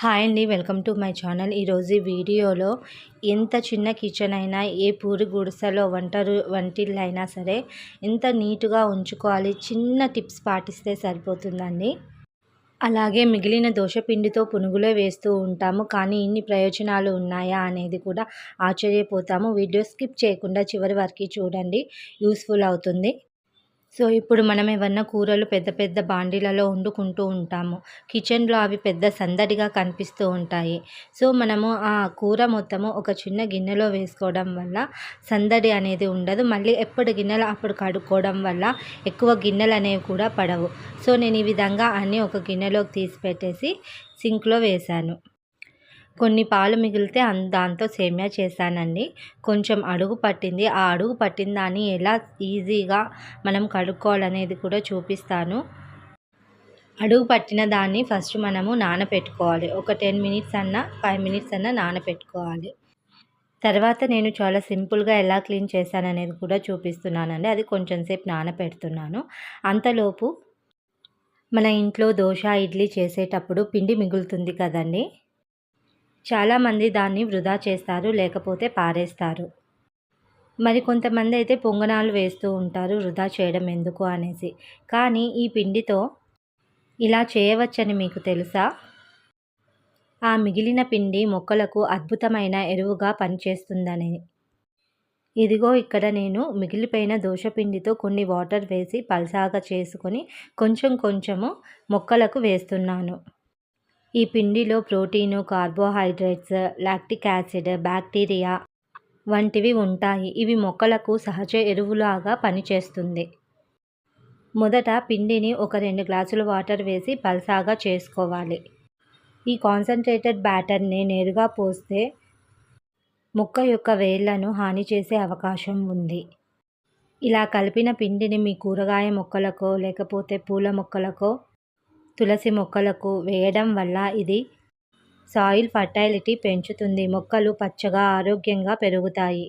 Hi అండి welcome to my channel. ఈరోజు ఈ వీడియోలో ఎంత చిన్న కిచెన్ అయినా ఏ పూరి గుడిసెలో వంటరు వంటిల్లు అయినా సరే ఎంత నీట్గా ఉంచుకోవాలి చిన్న టిప్స్ పాటిస్తే సరిపోతుందండి. అలాగే మిగిలిన దోశపిండితో పునుగులే వేస్తూ ఉంటాము కానీ ఇన్ని ప్రయోజనాలు ఉన్నాయా అనేది కూడా ఆశ్చర్యపోతాము. వీడియో స్కిప్ చేయకుండా చివరి వరకు చూడండి యూస్ఫుల్ అవుతుంది. సో ఇప్పుడు మనం ఏమన్నా కూరలు పెద్ద పెద్ద బాండీలలో వండుకుంటూ ఉంటాము. కిచెన్లో అవి పెద్ద సందడిగా కనిపిస్తూ ఉంటాయి. సో మనము ఆ కూర మొత్తము ఒక చిన్న గిన్నెలో వేసుకోవడం వల్ల సందడి అనేది ఉండదు. మళ్ళీ ఎప్పుడు గిన్నెలు అప్పుడు కడుక్కోవడం వల్ల ఎక్కువ గిన్నెలు అనేవి కూడా పడవు. సో నేను ఈ విధంగా అన్నీ ఒక గిన్నెలోకి తీసి పెట్టేసి సింక్లో వేశాను కొన్ని పాలు మిగిలితే దాంతో సేమ్యా చేశానండి. కొంచెం అడుగు పట్టింది. ఆ అడుగు పట్టిన దాన్ని ఎలా ఈజీగా మనం కడుక్కోవాలనేది కూడా చూపిస్తాను. అడుగు పట్టిన దాన్ని ఫస్ట్ మనము నానపెట్టుకోవాలి. ఒక టెన్ మినిట్స్ అన్నా ఫైవ్ మినిట్స్ అన్నా నానపెట్టుకోవాలి. తర్వాత నేను చాలా సింపుల్గా ఎలా క్లీన్ చేశాననేది కూడా చూపిస్తున్నానండి. అది కొంచెం సేపు నానపెడుతున్నాను. అంతలోపు మన ఇంట్లో దోశ ఇడ్లీ చేసేటప్పుడు పిండి మిగులుతుంది కదండి. చాలామంది దాన్ని వృధా చేస్తారు లేకపోతే పారేస్తారు. మరి కొంతమంది అయితే పొంగనాలు వేస్తూ ఉంటారు వృధా చేయడం ఎందుకు అనేసి. కానీ ఈ పిండితో ఇలా చేయవచ్చని మీకు తెలుసా? ఆ మిగిలిన పిండి మొక్కలకు అద్భుతమైన ఎరువుగా పనిచేస్తుందని. ఇదిగో ఇక్కడ నేను మిగిలిపోయిన దోశపిండితో కొన్ని వాటర్ వేసి పల్సాగా చేసుకొని కొంచెం కొంచెము మొక్కలకు వేస్తున్నాను. ఈ పిండిలో protein carbohydrates lactic acid bacteria వంటివి ఉంటాయి. ఇవి మొక్కలకు సహజ ఎరువులాగా పనిచేస్తుంది. మొదట పిండిని ఒక రెండు గ్లాసుల వాటర్ వేసి పల్సాగా చేసుకోవాలి. ఈ కాన్సన్ట్రేటెడ్ బ్యాటర్ని నేరుగా పోస్తే మొక్క యొక్క వేళ్ళను హాని చేసే అవకాశం ఉంది. ఇలా కలిపిన పిండిని మీ కూరగాయ మొక్కలకో లేకపోతే పూల మొక్కలకో తులసి మొక్కలకు వేయడం వల్ల ఇది సాయిల్ ఫర్టైలిటీ పెంచుతుంది. మొక్కలు పచ్చగా ఆరోగ్యంగా పెరుగుతాయి.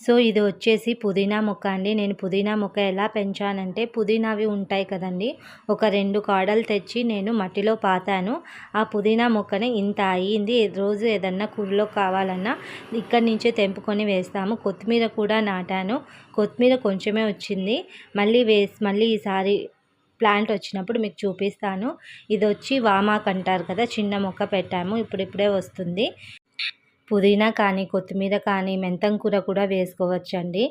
సో ఇది వచ్చేసి పుదీనా మొక్క అండి. నేను పుదీనా మొక్క ఎలా పెంచానంటే పుదీనావి ఉంటాయి కదండి. ఒక రెండు కాడలు తెచ్చి నేను మట్టిలో పాతాను. ఆ పుదీనా మొక్కని ఇంత అయ్యింది. రోజు ఏదన్నా కూరలో కావాలన్నా ఇక్కడి నుంచే తెంపుకొని వేస్తాము. కొత్తిమీర కూడా నాటాను. కొత్తిమీర కొంచెమే వచ్చింది. మళ్ళీ వేసి మళ్ళీ ఈసారి ప్లాంట్ వచ్చినప్పుడు మీకు చూపిస్తాను. ఇది వచ్చి వామాక్ అంటారు కదా చిన్న మొక్క పెట్టాము ఇప్పుడిప్పుడే వస్తుంది. పుదీనా కానీ కొత్తిమీర కానీ మెంతం కూర కూడా వేసుకోవచ్చండి.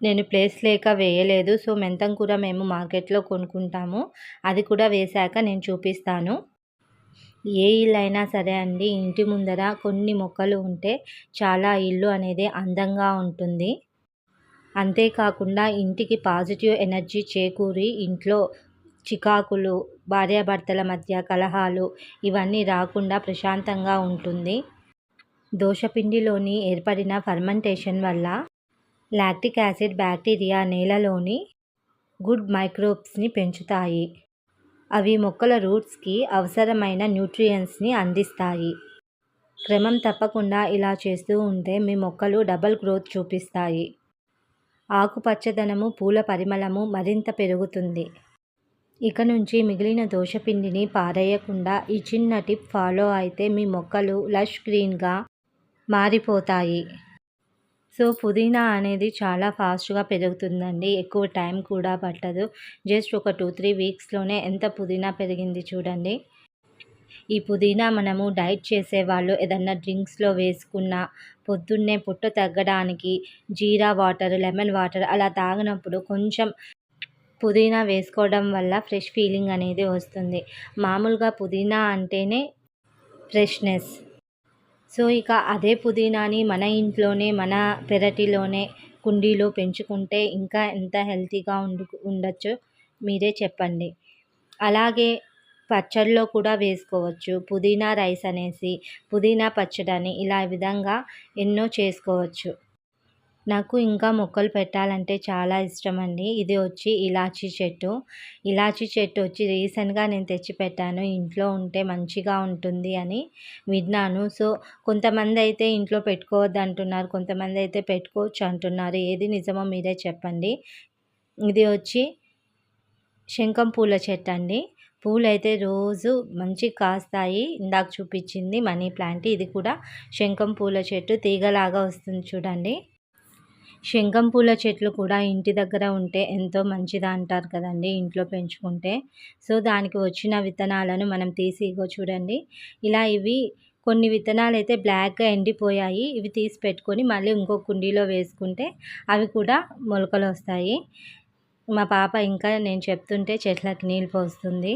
నేను ప్లేస్ లేక వేయలేదు సో మెంతం కూర మేము మార్కెట్లో కొనుక్కుంటాము. అది కూడా వేశాక నేను చూపిస్తాను. ఏ ఇల్లు అయినా సరే అండి ఇంటి ముందర కొన్ని మొక్కలు ఉంటే చాలా ఇల్లు అనేది అందంగా ఉంటుంది. అంతేకాకుండా ఇంటికి పాజిటివ్ ఎనర్జీ చేకూరి ఇంట్లో చికాకులు భార్యాభర్తల మధ్య కలహాలు ఇవన్నీ రాకుండా ప్రశాంతంగా ఉంటుంది. దోశపిండిలోని ఏర్పడిన ఫర్మెంటేషన్ వల్ల లాక్టిక్ యాసిడ్ బ్యాక్టీరియా నేలలోని గుడ్ మైక్రోబ్స్ని పెంచుతాయి. అవి మొక్కల రూట్స్కి అవసరమైన న్యూట్రియంట్స్ని అందిస్తాయి. క్రమం తప్పకుండా ఇలా చేస్తూ ఉంటే మీ మొక్కలు డబల్ గ్రోత్ చూపిస్తాయి. ఆకుపచ్చదనము పూల పరిమళము మరింత పెరుగుతుంది. ఇక నుంచి మిగిలిన దోశపిండిని పారేయకుండా ఈ చిన్న టిప్ ఫాలో అయితే మీ మొక్కలు లష్ గ్రీన్గా మారిపోతాయి. సో పుదీనా అనేది చాలా ఫాస్ట్గా పెరుగుతుందండి. ఎక్కువ టైం కూడా పట్టదు. జస్ట్ ఒక టూ త్రీ వీక్స్లోనే ఎంత పుదీనా పెరిగింది చూడండి. ఈ పుదీనా మనము డైట్ చేసేవాళ్ళు ఏదన్నా డ్రింక్స్లో వేసుకున్న పొద్దున్నే పుట్ట తగ్గడానికి జీరా వాటర్ లెమన్ వాటర్ అలా తాగినప్పుడు కొంచెం పుదీనా వేసుకోవడం వల్ల ఫ్రెష్ ఫీలింగ్ అనేది వస్తుంది. మామూలుగా పుదీనా అంటేనే ఫ్రెష్నెస్. సో ఇక అదే పుదీనాని మన ఇంట్లోనే మన పెరటిలోనే కుండీలో పెంచుకుంటే ఇంకా ఎంత హెల్తీగా ఉండు ఉండొచ్చు మీరే చెప్పండి. అలాగే పచ్చడిలో కూడా వేసుకోవచ్చు. పుదీనా రైస్ అనేసి పుదీనా పచ్చడి అని ఇలా విధంగా ఎన్నో చేసుకోవచ్చు. నాకు ఇంకా మొక్కలు పెట్టాలంటే చాలా ఇష్టం అండి ఇది వచ్చి ఇలాచీ చెట్టు. ఇలాచీ చెట్టు వచ్చి రీసెంట్గా నేను తెచ్చి పెట్టాను. ఇంట్లో ఉంటే మంచిగా ఉంటుంది అని విన్నాను. సో కొంతమంది అయితే ఇంట్లో పెట్టుకోవద్దు అంటున్నారు. కొంతమంది అయితే పెట్టుకోవచ్చు అంటున్నారు. ఏది నిజమో మీరే చెప్పండి. ఇది వచ్చి శంఖం పూల చెట్టు అండి. పూలైతే రోజు మంచిగా కాస్తాయి. ఇందాక చూపించింది మనీ ప్లాంట్. ఇది కూడా శంఖం పూల చెట్టు తీగలాగా వస్తుంది చూడండి. శంఖం పూల చెట్లు కూడా ఇంటి దగ్గర ఉంటే ఎంతో మంచిది అంటారు కదండి ఇంట్లో పెంచుకుంటే. సో దానికి వచ్చిన విత్తనాలను మనం తీసి ఇగో చూడండి. ఇలా ఇవి కొన్ని విత్తనాలు అయితే బ్లాక్గా ఎండిపోయాయి. ఇవి తీసి పెట్టుకొని మళ్ళీ ఇంకో కుండీలో వేసుకుంటే అవి కూడా మొలకలు వస్తాయి. మా పాప ఇంకా నేను చెప్తుంటే చెట్లకు నీళ్ళు పోస్తుంది.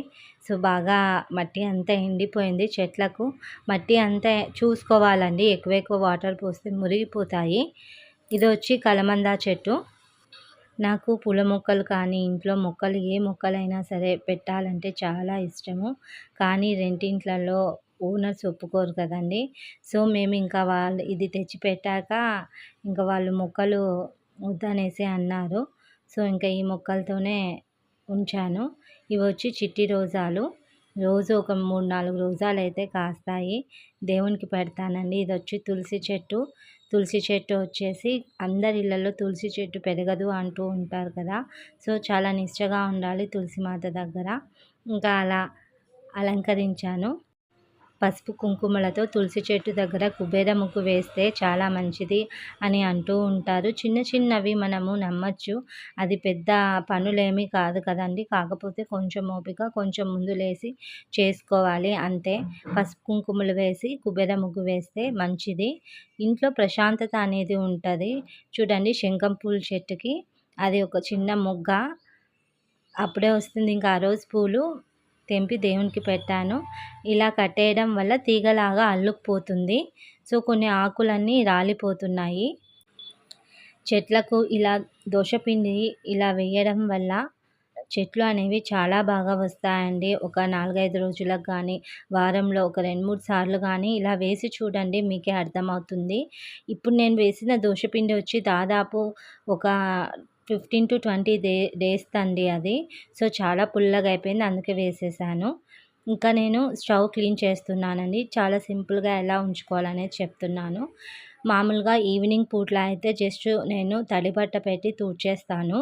సో బాగా మట్టి అంతా ఎండిపోయింది. చెట్లకు మట్టి అంతా చూసుకోవాలండి. ఎక్కువ ఎక్కువ వాటర్ పోస్తే మురిగిపోతాయి. ఇది వచ్చి కలమందా చెట్టు. నాకు పూల మొక్కలు కానీ ఇంట్లో మొక్కలు ఏ మొక్కలైనా సరే పెట్టాలంటే చాలా ఇష్టము. కానీ రెంటింట్లలో ఓనర్స్ ఒప్పుకోరు కదండి. సో మేము ఇంకా వాళ్ళు ఇది తెచ్చి పెట్టాక ఇంకా వాళ్ళు మొక్కలు వద్దనేసి అన్నారు. సో ఇంకా ఈ మొక్కలతోనే ఉంచాను. ఇవి వచ్చి చిట్టి రోజాలు. రోజు ఒక మూడు నాలుగు రోజాలు అయితే కాస్తాయి. దేవునికి పెడతానండి. ఇది వచ్చి తులసి చెట్టు. తులసి చెట్టు వచ్చేసి అందరి ఇళ్ళల్లో తులసి చెట్టు పెరగదు అంటూ ఉంటారు కదా. సో చాలా నిష్టగా ఉండాలి తులసి మాత దగ్గర. ఇంకా అలా అలంకరించాను. పసుపు కుంకుమలతో తులసి చెట్టు దగ్గర కుబేర ముగ్గు వేస్తే చాలా మంచిది అని అంటూ ఉంటారు. చిన్న చిన్నవి మనము నమ్మచ్చు. అది పెద్ద పనులేమీ కాదు కదండి. కాకపోతే కొంచెం ఓపిక కొంచెం ముందు లేసి చేసుకోవాలి. అంతే. పసుపు కుంకుమలు వేసి కుబేర ముగ్గు వేస్తే మంచిది. ఇంట్లో ప్రశాంతత అనేది ఉంటుంది. చూడండి శంఖం పూల చెట్టుకి. అది ఒక చిన్న మొగ్గ. అప్పుడే వస్తుంది. ఇంకా ఆ రోజు పూలు తెంపి దేవునికి పెట్టాను. ఇలా కట్టేయడం వల్ల తీగలాగా అల్లుకుపోతుంది. సో కొన్ని ఆకులన్నీ రాలిపోతున్నాయి. చెట్లకు ఇలా దోషపిండి ఇలా వేయడం వల్ల చెట్లు అనేవి చాలా బాగా వస్తాయండి. ఒక నాలుగైదు రోజులకు కానీ వారంలో ఒక రెండు మూడు సార్లు కానీ ఇలా వేసి చూడండి మీకే అర్థమవుతుంది. ఇప్పుడు నేను వేసిన దోషపిండి వచ్చి దాదాపు ఒక fifteen to twenty day days తండి అది. సో చాలా పుల్లగా అయిపోయింది. అందుకే వేసేసాను. ఇంకా నేను స్టవ్ క్లీన్ చేస్తున్నానండి. చాలా సింపుల్గా ఎలా ఉంచుకోవాలనేది చెప్తున్నాను. మామూలుగా ఈవినింగ్ పూట్ల అయితే జస్ట్ నేను తడిబట్ట పెట్టి తూడ్చేస్తాను.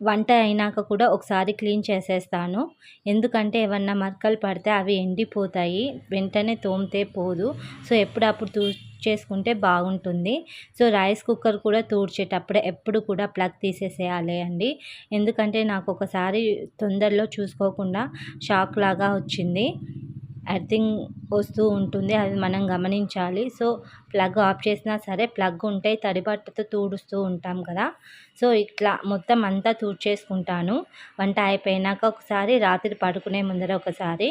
వంట అయినాక కూడా ఒకసారి క్లీన్ చేసేస్తాను. ఎందుకంటే ఏమన్నా మరకలు పడితే అవి ఎండిపోతాయి. వెంటనే తోమితే పోదు. సో ఎప్పుడప్పుడు తూ చేసుకుంటే బాగుంటుంది. సో రైస్ కుక్కర్ కూడా తూడ్చేటప్పుడు ఎప్పుడు కూడా ప్లగ్ తీసేసేయాలి అండి. ఎందుకంటే నాకు ఒకసారి తొందరలో చూసుకోకుండా షాక్ లాగా వచ్చింది. ఎర్థింగ్ వస్తూ ఉంటుంది అది మనం గమనించాలి. సో ప్లగ్ ఆఫ్ చేసినా సరే ప్లగ్ ఉంటే తడిబట్టతో తూడుస్తూ ఉంటాం కదా. సో ఇట్లా మొత్తం అంతా తూడ్చేసుకుంటాను. వంట అయిపోయినాక ఒకసారి రాత్రి పడుకునే ముందర ఒకసారి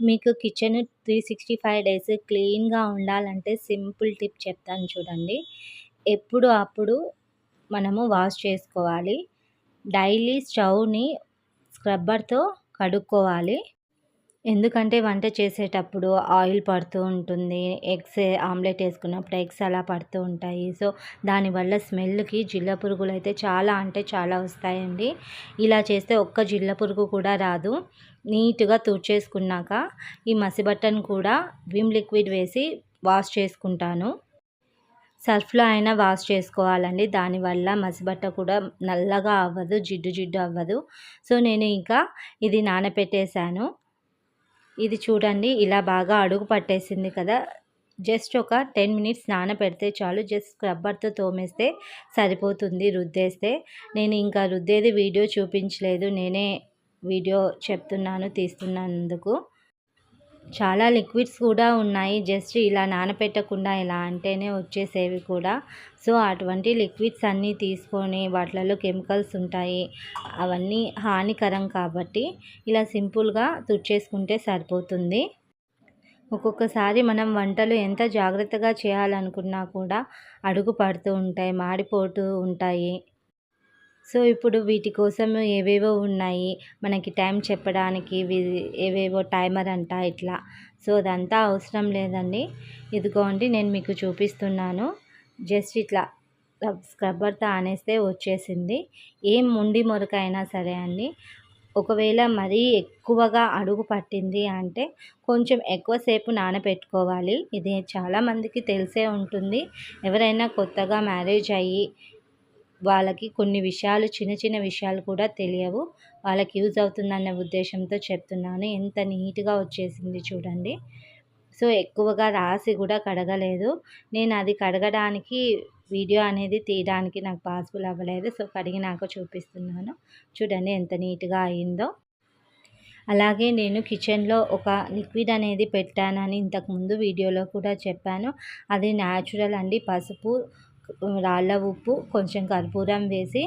మీకు kitchen three sixty five days క్లీన్గా ఉండాలంటే సింపుల్ టిప్ చెప్తాను చూడండి. ఎప్పుడు అప్పుడు మనము వాష్ చేసుకోవాలి. డైలీ స్టవ్ని స్క్రబ్బర్తో కడుక్కోవాలి. ఎందుకంటే వంట చేసేటప్పుడు ఆయిల్ పడుతూ ఉంటుంది. ఎగ్స్ ఆమ్లెట్ వేసుకున్నప్పుడు ఎగ్స్ అలా పడుతూ ఉంటాయి. సో దానివల్ల స్మెల్కి జిల్ల పురుగులు అయితే చాలా అంటే చాలా వస్తాయండి. ఇలా చేస్తే ఒక్క జిల్ల పురుగు కూడా రాదు. నీట్గా తుడిచేసుకున్నాక ఈ మసిబట్టను కూడా విమ్ లిక్విడ్ వేసి వాష్ చేసుకుంటాను. సర్ఫ్లో అయినా వాష్ చేసుకోవాలండి. దానివల్ల మసిబట్ట కూడా నల్లగా అవ్వదు జిడ్డు జిడ్డు అవ్వదు. సో నేను ఇంకా ఇది నానపెట్టేశాను. ఇది చూడండి ఇలా బాగా అడుగు పట్టేసింది కదా. జస్ట్ ఒక టెన్ మినిట్స్ నానబెడితే చాలు. జస్ట్ స్క్రబ్బర్తో తోమేస్తే సరిపోతుంది రుద్దేస్తే. నేను ఇంకా రుద్దేది వీడియో చూపించలేదు. నేనే వీడియో చెప్తున్నాను తీస్తున్నందుకు. చాలా లిక్విడ్స్ కూడా ఉన్నాయి. జస్ట్ ఇలా నానపెట్టకుండా ఇలా అంటేనే వచ్చేసేవి కూడా. సో అటువంటి లిక్విడ్స్ అన్నీ తీసుకొని వాటిలలో కెమికల్స్ ఉంటాయి. అవన్నీ హానికరం కాబట్టి ఇలా సింపుల్గా తుడిచేసుకుంటే సరిపోతుంది. ఒక్కొక్కసారి మనం వంటలు ఎంత జాగ్రత్తగా చేయాలనుకున్నా కూడా అడుగు పడుతూ ఉంటాయి మాడిపోతూ ఉంటాయి. సో ఇప్పుడు వీటి కోసం ఏవేవో ఉన్నాయి. మనకి టైం చెప్పడానికి ఏవేవో టైమర్ అంట ఇట్లా. సో అదంతా అవసరం లేదండి. ఇదిగోండి నేను మీకు చూపిస్తున్నాను. జస్ట్ ఇట్లా స్క్రబ్బర్తో ఆనేస్తే వచ్చేసింది. ఏం ముండి మొరకైనా సరే అండి. ఒకవేళ మరీ ఎక్కువగా అడుగు పట్టింది అంటే కొంచెం ఎక్కువసేపు నానబెట్టుకోవాలి ఇది చాలామందికి తెలిసే ఉంటుంది. ఎవరైనా కొత్తగా మ్యారేజ్ అయ్యి వాళ్ళకి కొన్ని విషయాలు చిన్న చిన్న విషయాలు కూడా తెలియవు. వాళ్ళకి యూజ్ అవుతుందన్న ఉద్దేశంతో చెప్తున్నాను. ఎంత నీట్గా వచ్చేసింది చూడండి. సో ఎక్కువగా రాసి కూడా కడగలేదు. నేను అది కడగడానికి వీడియో అనేది తీయడానికి నాకు పాసిబుల్ అవ్వలేదు. సో కడిగినాక చూపిస్తున్నాను. చూడండి ఎంత నీట్గా అయిందో. అలాగే నేను కిచెన్లో ఒక లిక్విడ్ అనేది పెట్టానని ఇంతకుముందు వీడియోలో కూడా చెప్పాను. అది న్యాచురల్ అండి. పసుపు రాళ్ళ ఉప్పు కొంచెం కర్పూరం వేసి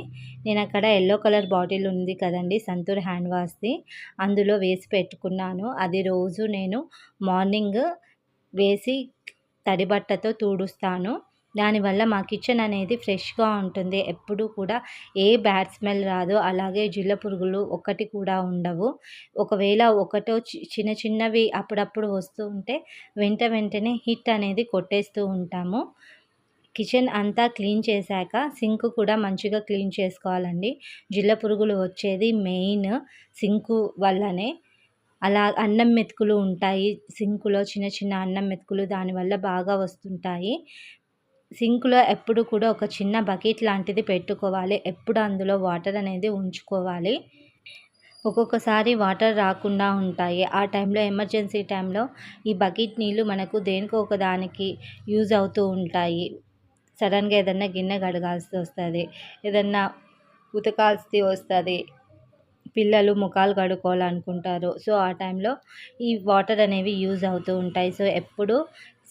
నేను అక్కడ ఎల్లో కలర్ బాటిల్ ఉంది కదండి సంతూర్ హ్యాండ్ వాష్ది అందులో వేసి పెట్టుకున్నాను. అది రోజు నేను మార్నింగ్ వేసి తడి బట్టతో తుడుస్తాను. దానివల్ల మా కిచెన్ అనేది ఫ్రెష్గా ఉంటుంది. ఎప్పుడు కూడా ఏ బ్యాడ్ స్మెల్ రాదు. అలాగే జిల్ల పురుగులు ఒకటి కూడా ఉండవు. ఒకవేళ ఒకటో చిన్న చిన్నవి అప్పుడప్పుడు వస్తూ ఉంటే వెంట వెంటనే హిట్ అనేది కొట్టేస్తూ ఉంటాము. కిచెన్ అంతా క్లీన్ చేశాక సింక్ కూడా మంచిగా క్లీన్ చేసుకోవాలండి. జిల్ల పురుగులు వచ్చేది మెయిన్ సింకు వల్లనే. అలా అన్నం మెతుకులు ఉంటాయి. సింకులో చిన్న చిన్న అన్నం మెతుకులు దానివల్ల బాగా వస్తుంటాయి. సింక్లో ఎప్పుడు కూడా ఒక చిన్న బకెట్ లాంటిది పెట్టుకోవాలి. ఎప్పుడు అందులో వాటర్ అనేది ఉంచుకోవాలి. ఒక్కొక్కసారి వాటర్ రాకుండా ఉంటాయి. ఆ టైంలో ఎమర్జెన్సీ టైంలో ఈ బకెట్ నీళ్ళు మనకు దేనికో ఒక దానికి యూజ్ అవుతూ ఉంటాయి. సడన్గా ఏదన్నా గిన్నె కడగాల్సి వస్తుంది ఏదన్నా ఉతకాల్సి వస్తుంది పిల్లలు ముఖాలు కడుక్కోవాలనుకుంటారు. సో ఆ టైంలో ఈ వాటర్ అనేవి యూజ్ అవుతూ ఉంటాయి. సో ఎప్పుడు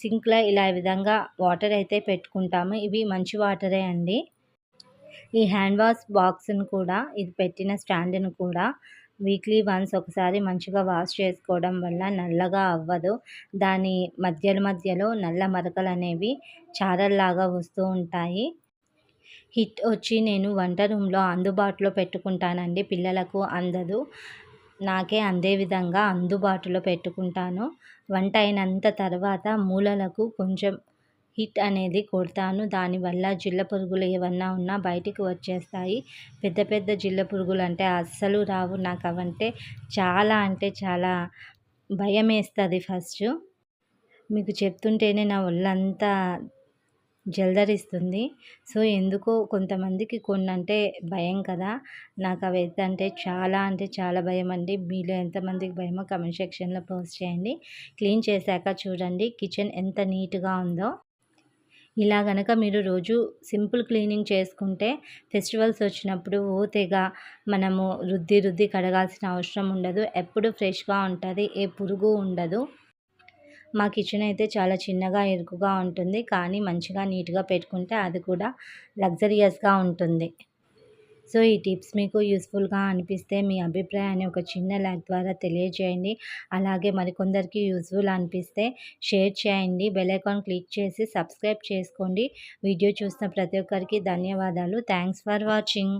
సింక్లో ఇలా విధంగా వాటర్ అయితే పెట్టుకుంటాము. ఇవి మంచి వాటరే అండి. ఈ హ్యాండ్ వాష్ బాక్స్ను కూడా ఇది పెట్టిన స్టాండ్ను కూడా వీక్లీ వన్స్ ఒకసారి మంచిగా వాష్ చేసుకోవడం వల్ల నల్లగా అవ్వదు. దాని మధ్యలో మధ్యలో నల్ల మరకలు అనేవి చారల్లాగా వస్తూ ఉంటాయి. హిట్ వచ్చి నేను వంట రూమ్లో అందుబాటులో పెట్టుకుంటానండి. పిల్లలకు అందదు. నాకే అందే విధంగా అందుబాటులో పెట్టుకుంటాను. వంట అయినంత తర్వాత మూలలకు కొంచెం హిట్ అనేది కొడతాను. దానివల్ల జిల్ల పురుగులు ఏమన్నా ఉన్నా బయటికి వచ్చేస్తాయి. పెద్ద పెద్ద జిల్ల పురుగులు అంటే అస్సలు రావు. నాకు అవంటే చాలా అంటే చాలా భయం వేస్తుంది ఫస్ట్. మీకు చెప్తుంటేనే నా ఒళ్ళంతా జల్దరిస్తుంది. సో ఎందుకో కొంతమందికి కొన్ని అంటే భయం కదా. నాకు అవి అంటే చాలా అంటే చాలా భయం అండి. మీలో ఎంతమందికి భయమో కమెంట్ సెక్షన్లో పోస్ట్ చేయండి. క్లీన్ చేశాక చూడండి కిచెన్ ఎంత నీట్గా ఉందో. ఇలా గనక మీరు రోజు సింపుల్ క్లీనింగ్ చేసుకుంటే ఫెస్టివల్స్ వచ్చినప్పుడు ఓతేగా మనము రుద్ది రుద్ది కడగాల్సిన అవసరం ఉండదు. ఎప్పుడు ఫ్రెష్గా ఉంటుంది ఏ పురుగు ఉండదు. మా కిచెన్ అయితే చాలా చిన్నగా ఇరుకుగా ఉంటుంది. కానీ మంచిగా నీట్గా పెట్టుకుంటే అది కూడా లగ్జరియస్గా ఉంటుంది. సో ఈ టిప్స్ మీకు యూస్ఫుల్గా అనిపిస్తే మీ అభిప్రాయాన్ని ఒక చిన్న లైక్ ద్వారా తెలియజేయండి. అలాగే మరికొందరికి యూస్ఫుల్ అనిపిస్తే షేర్ చేయండి. బెల్ ఐకాన్ క్లిక్ చేసి సబ్స్క్రైబ్ చేసుకోండి. వీడియో చూసిన ప్రతి ఒక్కరికి ధన్యవాదాలు. Thanks for watching.